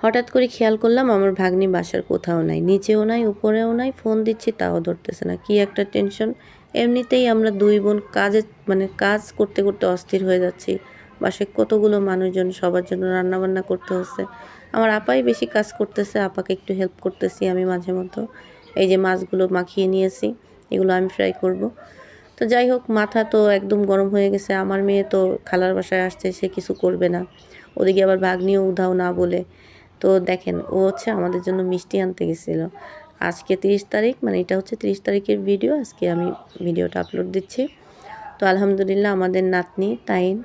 হঠাৎ করে খেয়াল করলাম আমার ভাগ্নি বাসার কোথাও নাই, নিচেও নাই, উপরেও নাই ফোন দিচ্ছি, তাও ধরতেছে না। কি একটা টেনশন এমনিতেই আমরা দুই বোন কাজে মানে কাজ করতে করতে অস্থির হয়ে যাচ্ছি। বাসায় কতগুলো মানুষজন, সবার জন্য রান্নাবান্না করতে হচ্ছে। আমার আপাই বেশি কাজ করতেছে, আপাকে একটু হেল্প করতেছি আমি মাঝে মতো এই যে মাছগুলো মাখিয়ে নিয়েছি, এগুলো আমি ফ্রাই করব। তো যাই হোক, মাথা তো একদম গরম হয়ে গেছে। আমার মেয়ে তো খালার বাসায় আসছে, সে কিছু করবে না। ওদিকে আবার ভাগ্নিও উধাও না বলে। তো দেখেন, ও হচ্ছে আমাদের জন্য মিষ্টি আনতে গেছিল। আজকে তিরিশ তারিখ মানে এটা হচ্ছে তিরিশ তারিখের ভিডিও আজকে আমি ভিডিওটা আপলোড দিচ্ছি। তো আলহামদুলিল্লাহ আমাদের নাতনি তাইন,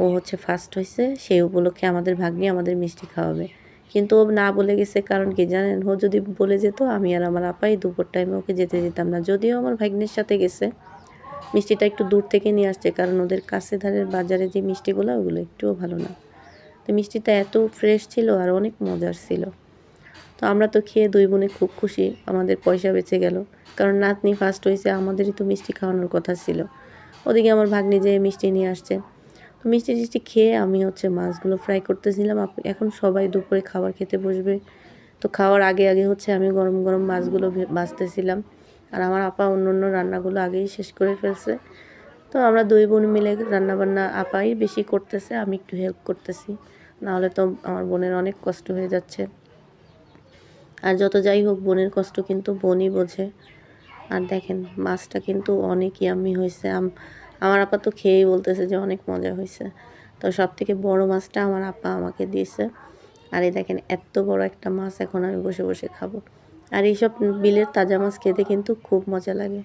ও হচ্ছে ফার্স্ট হয়েছে সেই উপলক্ষে আমাদের ভাগ্নি আমাদের মিষ্টি খাওয়াবে। কিন্তু ও না বলে গেছে, কারণ কি জানেন, ও যদি বলে যেত, আমি আর আমার আপাই দুপুর টাইমে ওকে যেতে দিতাম না। যদিও আমার ভাগ্নের সাথে গেছে, মিষ্টিটা একটু দূর থেকে নিয়ে আসছে, কারণ ওদের কাছে ধারের বাজারে যে মিষ্টিগুলো, ওগুলো একটুও ভালো না। তো মিষ্টিটা এত ফ্রেশ ছিল আর অনেক মজার ছিল। তো আমরা তো খেয়ে দুই বোনে খুব খুশি, আমাদের পয়সা বেঁচে গেল। কারণ নাতনি ফার্স্ট হয়েছে, আমাদেরই তো মিষ্টি খাওয়ানোর কথা ছিল। ওদিকে আমার ভাগ্নি যে মিষ্টি নিয়ে আসছে। তো মিষ্টি টিষ্টি খেয়ে আমি হচ্ছে মাছগুলো ফ্রাই করতেছিলাম। এখন সবাই দুপুরে খাবার খেতে বসবে। তো খাওয়ার আগে আগে হচ্ছে আমি গরম গরম মাছগুলো ভাজতেছিলাম। আর আমার আপা অন্য অন্য রান্নাগুলো আগেই শেষ করে ফেলছে। তো আমরা দুই বোন মিলে রান্নাবান্না আপাই বেশি করতেছে, আমি একটু হেল্প করতেছি। নাহলে তো আমার বোনের অনেক কষ্ট হয়ে যাচ্ছে। আর যত যাই হোক, বোনের কষ্ট কিন্তু বোনই বোঝে। আর দেখেন, মাছটা কিন্তু অনেক ইয়াম্মি হয়েছে। আম- আমার আপা তো খেয়েই বলতেছে যে অনেক মজা হয়েছে। তো সব থেকে বড় মাছটা আমার আপা আমাকে দিয়েছে। আর এই দেখেন, এত বড় একটা মাছ এখন আমি বসে বসে খাব। আর এইসব বিলের তাজা মাছ খেতে কিন্তু খুব মজা লাগে।